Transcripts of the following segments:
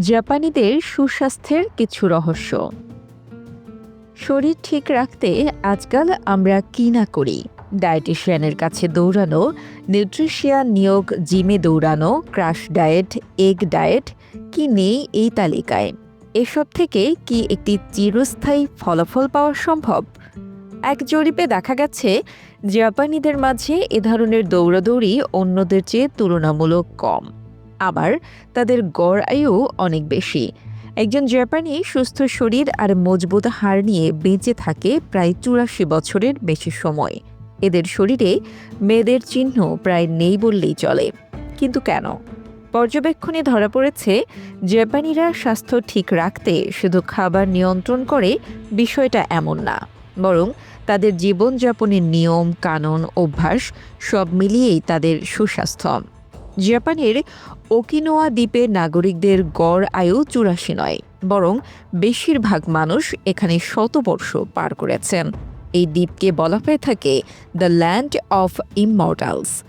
জাপানিদের সুস্বাস্থ্যের কিছু রহস্য। শরীর ঠিক রাখতে আজকাল আমরা কি না করি? ডায়েটিশিয়ানের কাছে দৌড়ানো নিউট্রিশিয়ান নিয়োগ, জিমে দৌড়ানো, ক্রাশ ডায়েট, এগ ডায়েট, কি নেই এই তালিকায়? এসব থেকে কি একটি চিরস্থায়ী ফলাফল পাওয়া সম্ভব? এক জরিপে দেখা গেছে, জাপানিদের মাঝে এ ধরনের দৌড়াদৌড়ি অন্যদের চেয়ে তুলনামূলক কম। আবার তাদের গড় আয়ু অনেক বেশি। একজন জাপানি সুস্থ শরীর আর মজবুত হাড় নিয়ে বেঁচে থাকে প্রায় চুরাশি বছরের বেশি সময়। এদের শরীরে মেয়েদের চিহ্ন প্রায় নেই বললেই চলে। কিন্তু কেন? পর্যবেক্ষণে ধরা পড়েছে, জাপানিরা স্বাস্থ্য ঠিক রাখতে শুধু খাবার নিয়ন্ত্রণ করে বিষয়টা এমন না, বরং তাদের জীবনযাপনের নিয়ম, কানুন, অভ্যাস সব মিলিয়েই তাদের সুস্বাস্থ্য। জাপানের ওকিনোয়া দ্বীপের নাগরিকদের গড় আয়ু চুরাশি নয়, বরং বেশিরভাগ মানুষ এখানে শতবর্ষ পার করেছেন। এই দ্বীপকে বলা হয়ে থাকে দ্য ল্যান্ড অফ ইমমর্টালস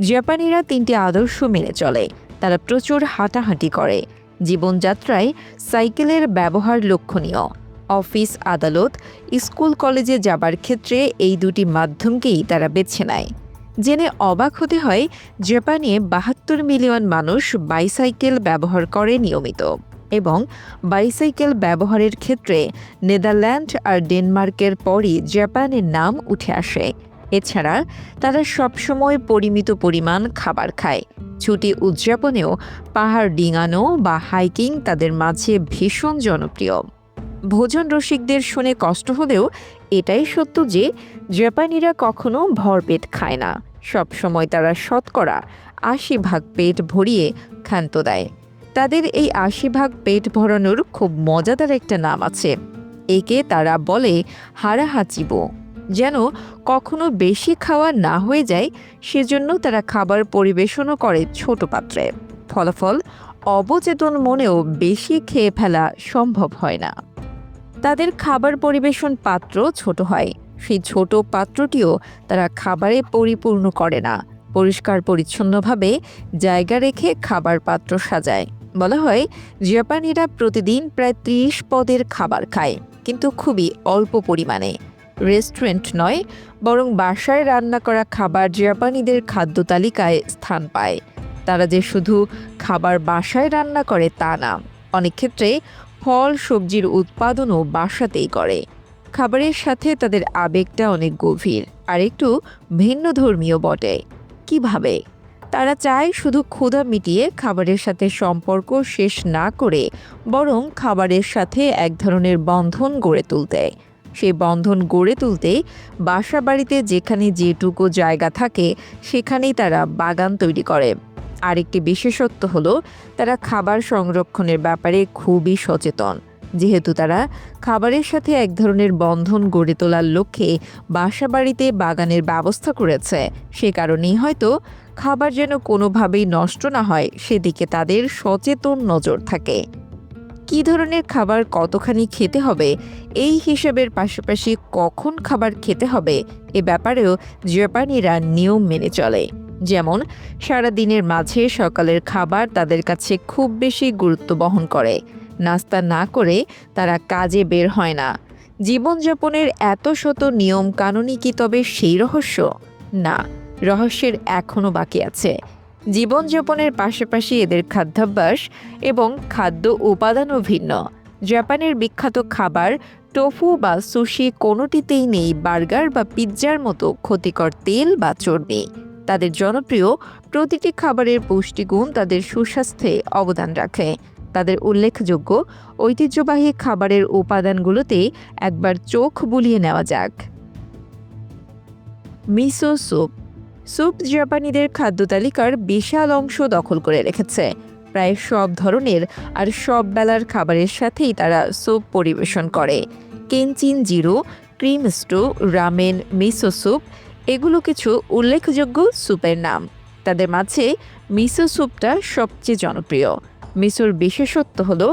জাপানিরা তিনটি আদর্শ মেনে চলে। তারা প্রচুর হাঁটাহাঁটি করে। জীবনযাত্রায় সাইকেলের ব্যবহার লক্ষণীয়। অফিস আদালত, স্কুল কলেজে যাবার ক্ষেত্রে এই দুটি মাধ্যমকেই তারা বেছে নেয়। জেনে অবাক হতে হয়, জাপানে বাহাত্তর মিলিয়ন মানুষ বাইসাইকেল ব্যবহার করে নিয়মিত এবং বাইসাইকেল ব্যবহারের ক্ষেত্রে নেদারল্যান্ড আর ডেনমার্কের পরই জাপানের নাম উঠে আসে। এছাড়া, তারা সবসময় পরিমিত পরিমাণ খাবার খায়। ছুটি উদযাপনেও পাহাড় ডিঙানো বা হাইকিং তাদের মাঝে ভীষণ জনপ্রিয়। ভোজন রসিকদের শুনে কষ্ট হলেও এটাই সত্য যে, জাপানিরা কখনো ভরপেট খায় না। সব সময় তারা শতকরা আশি ভাগ পেট ভরিয়ে ক্ষান্ত দেয়। তাদের এই আশি ভাগ পেট ভরানোর খুব মজাদার একটা নাম আছে। একে তারা বলে হারাহাচিবো। যেন কখনো বেশি খাওয়া না হয়ে যায়, সেজন্য তারা খাবার পরিবেশনও করে ছোট পাত্রে। ফলাফল, অবচেতন মনেও বেশি খেয়ে ফেলা সম্ভব হয় না। তাদের খাবার পরিবেশন পাত্র ছোট হয়। সেই ছোট পাত্রটিও তারা খাবারে পরিপূর্ণ করে না। পরিষ্কার পরিচ্ছন্নভাবে জায়গা রেখে খাবার পাত্র সাজায়। বলা হয়, জাপানিরা প্রতিদিন প্রায় ত্রিশ পদের খাবার খায়, কিন্তু খুবই অল্প পরিমাণে। রেস্টুরেন্ট নয়, বরং বাসায় রান্না করা খাবার জাপানিদের খাদ্য তালিকায় স্থান পায়। তারা যে শুধু খাবার বাসায় রান্না করে তা না, অনেক ক্ষেত্রে ফল, সবজির উৎপাদনও বাসাতেই করে। খাবারের সাথে তাদের আবেগটা অনেক গভীর, আর একটু ভিন্ন ধর্মীয় বটে। কীভাবে? তারা চায় শুধু ক্ষুধা মিটিয়ে খাবারের সাথে সম্পর্ক শেষ না করে বরং খাবারের সাথে এক ধরনের বন্ধন গড়ে তুলতে। সেই বন্ধন গড়ে তুলতে বাসা বাড়িতে যেখানে যেটুকু জায়গা থাকে, সেখানেই তারা বাগান তৈরি করে। আরেকটি বিশেষত্ব হলো, তারা খাবার সংরক্ষণের ব্যাপারে খুবই সচেতন। যেহেতু তারা খাবারের সাথে এক ধরনের বন্ধন গড়ে তোলার লক্ষ্যে বাসা বাড়িতে বাগানের ব্যবস্থা করেছে। সে কারণেই হয়তো খাবার যেন কোনোভাবেই নষ্ট না হয়, সেদিকে তাদের সচেতন নজর থাকে। কী ধরনের খাবার কতখানি খেতে হবে, এই হিসেবের পাশাপাশি কখন খাবার খেতে হবে, এ ব্যাপারেও জাপানিরা নিয়ম মেনে চলে। যেমন সারা দিনের মাঝে সকালের খাবার তাদের কাছে খুব বেশি গুরুত্ব বহন করে। নাস্তা না করে তারা কাজে বের হয় না। জীবনযাপনের এত শত নিয়ম কানুনই কি তবে সেই রহস্য? না, রহস্যের এখনও বাকি আছে। জীবনযাপনের পাশাপাশি এদের খাদ্যাভ্যাস এবং খাদ্য উপাদানও ভিন্ন। জাপানের বিখ্যাত খাবার টোফু বা সুশি কোনোটিতেই নেই বার্গার বা পিৎজার মতো ক্ষতিকর তেল বা চর্বি। তাদের জনপ্রিয় প্রতিটি খাবারের পুষ্টিগুণ তাদের সুস্বাস্থ্যে অবদান রাখে। তাদের উল্লেখযোগ্য ঐতিহ্যবাহী খাবারের উপাদানগুলোতে একবার চোখ বুলিয়ে নেওয়া যাক। Miso soup. স্যুপ জাপানিদের খাদ্য তালিকার বিশাল অংশ দখল করে রেখেছে। প্রায় সব ধরনের আর সব বেলার খাবারের সাথেই তারা স্যুপ পরিবেশন করে। Kenchin jiru, cream stew, ramen, miso soup, এগুলো কিছু উল্লেখযোগ্য স্যুপের নাম। তাদের মাঝে মিসো স্যুপটা সবচেয়ে জনপ্রিয়। মিসোর বিশেষত্ব হলো,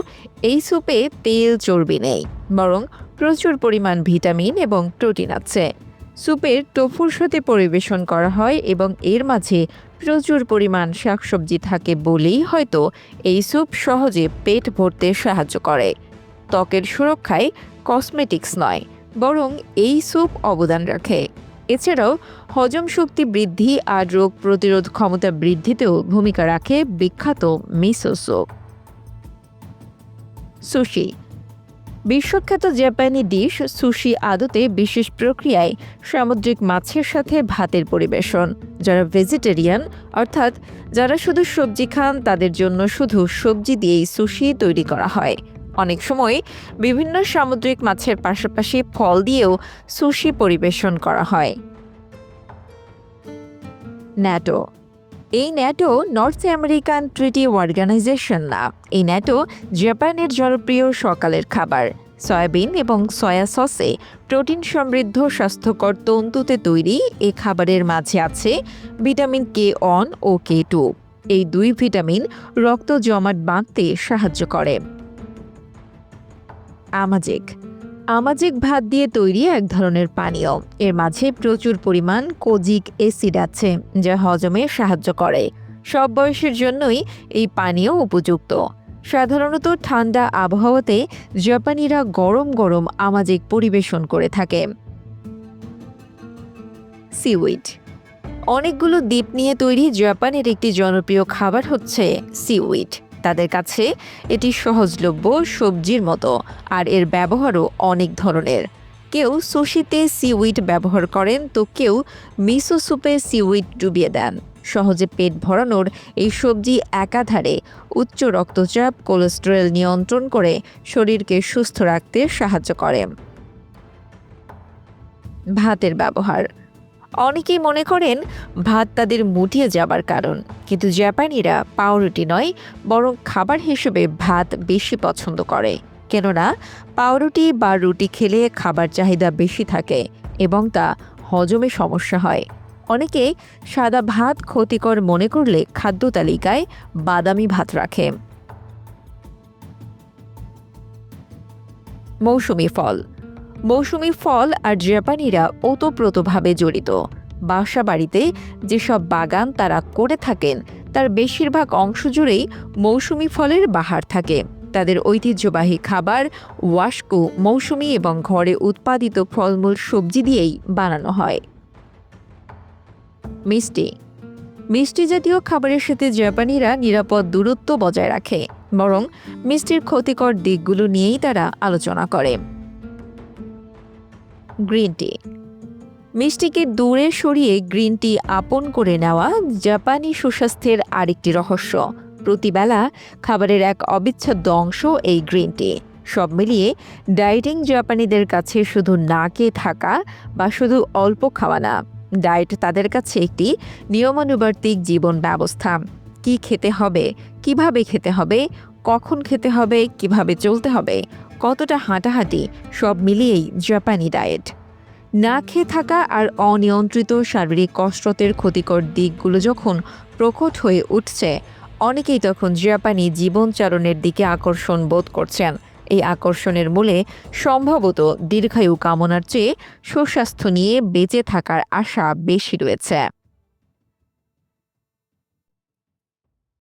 এই স্যুপে তেল চর্বি নেই, বরং প্রচুর পরিমাণ ভিটামিন এবং প্রোটিন আছে। স্যুপের টোফুর সাথে পরিবেশন করা হয় এবং এর মাঝে প্রচুর পরিমাণ শাকসবজি থাকে বলেই হয়তো এই স্যুপ সহজে পেট ভরতে সাহায্য করে। ত্বকের সুরক্ষায় কসমেটিক্স নয়, বরং এই স্যুপ অবদান রাখে। এছাড়াও হজম শক্তি বৃদ্ধি আর রোগ প্রতিরোধ ক্ষমতা বৃদ্ধিতেও ভূমিকা রাখে বিখ্যাত মিসো সুশি। বিশ্বখ্যাত জাপানি ডিশ সুশি আদতে বিশেষ প্রক্রিয়ায় সামুদ্রিক মাছের সাথে ভাতের পরিবেশন, যারা ভেজিটেরিয়ান, অর্থাৎ যারা শুধু সবজি খান তাদের জন্য শুধু সবজি দিয়েই সুশি তৈরি করা হয়। অনেক সময় বিভিন্ন সামুদ্রিক মাছের পাশাপাশি ফল দিয়েও সুশি পরিবেশন করা হয়। ন্যাটো। এই NATO North American Treaty Organization না। এই ন্যাটো জাপানের জনপ্রিয় সকালের খাবার। সয়াবিন এবং সয়া সসে প্রোটিন সমৃদ্ধ, স্বাস্থ্যকর তন্তুতে তৈরি। এই খাবারের মাঝে আছে ভিটামিন কে অন ও কে টু। এই দুই ভিটামিন রক্ত জমাট বাঁধতে সাহায্য করে। আমাজিক। আমাজিক ভাত দিয়ে তৈরি এক ধরনের পানীয়। এর মাঝে প্রচুর পরিমাণ কোজিক অ্যাসিড আছে, যা হজমে সাহায্য করে। সব বয়সের জন্যই এই পানীয় উপযুক্ত। সাধারণত ঠান্ডা আবহাওয়াতে জাপানিরা গরম গরম আমাজিক পরিবেশন করে থাকে। সিউইড অনেকগুলো দ্বীপ নিয়ে তৈরি জাপানের একটি জনপ্রিয় খাবার হচ্ছে সিউইড তাদের কাছে এটি সহজলভ্য সবজির মতো, আর এর ব্যবহারও অনেক ধরনের। কেউ সুশিতে সিউইড ব্যবহার করেন, তো কেউ মিসো স্যুপে সিউইড ডুবিয়ে দেন। সহজে পেট ভরানোর এই সবজি একাধারে উচ্চ রক্তচাপ, কোলেস্টেরল নিয়ন্ত্রণ করে শরীরকে সুস্থ রাখতে সাহায্য করে। ভাতের ব্যবহার অনেকেই মনে করেন ভাত তাদের মুটিয়ে যাবার কারণ। কিন্তু জাপানিরা পাউরুটি নয়, বরং খাবার হিসেবে ভাত বেশি পছন্দ করে। কেননা, পাউরুটি বা রুটি খেলে খাবার চাহিদা বেশি থাকে এবং তা হজমে সমস্যা হয়। অনেকে সাদা ভাত ক্ষতিকর মনে করলে খাদ্য তালিকায় বাদামি ভাত রাখে। মৌসুমি ফল মৌসুমি ফল আর জাপানিরা ওতপ্রোতভাবে জড়িত। বাসা বাড়িতে যেসব বাগান তারা করে থাকেন, তার বেশিরভাগ অংশ জুড়েই মৌসুমি ফলের বাহার থাকে। তাদের ঐতিহ্যবাহী খাবার, ওয়াশকু, মৌসুমি এবং ঘরে উৎপাদিত ফলমূল সবজি দিয়েই বানানো হয়। মিষ্টি। মিষ্টি জাতীয় খাবারের সাথে জাপানিরা নিরাপদ দূরত্ব বজায় রাখে, বরং মিষ্টির ক্ষতিকর দিকগুলো নিয়েই তারা আলোচনা করে। Green tea. মিষ্টিকে দূরে সরিয়ে গ্রিন টি আপন করে নেওয়া জাপানি সুস্বাস্থ্যের আরেকটি রহস্য। প্রতিবেলা খাবারের এক অবিচ্ছেদ্য অংশ এই গ্রিন টি। সব মিলিয়ে ডায়েটিং জাপানিদের কাছে শুধু না খেয়ে থাকা বা শুধু অল্প খাওয়া না, ডায়েট তাদের কাছে একটি নিয়মানুবর্তিক জীবন ব্যবস্থা। কি খেতে হবে, কীভাবে খেতে হবে, কখন খেতে হবে, কীভাবে চলতে হবে কতটা হাঁটাহাঁটি সব মিলিয়েই জাপানি ডায়েট। না খেয়ে থাকা আর অনিয়ন্ত্রিত শারীরিক কসরতের ক্ষতিকর দিকগুলো যখন প্রকট হয়ে উঠছে, অনেকেই তখন জাপানি জীবনচারণের দিকে আকর্ষণ বোধ করছেন। এই আকর্ষণের মূলে সম্ভবত দীর্ঘায়ু কামনার চেয়ে সুস্বাস্থ্য নিয়ে বেঁচে থাকার আশা বেশি রয়েছে।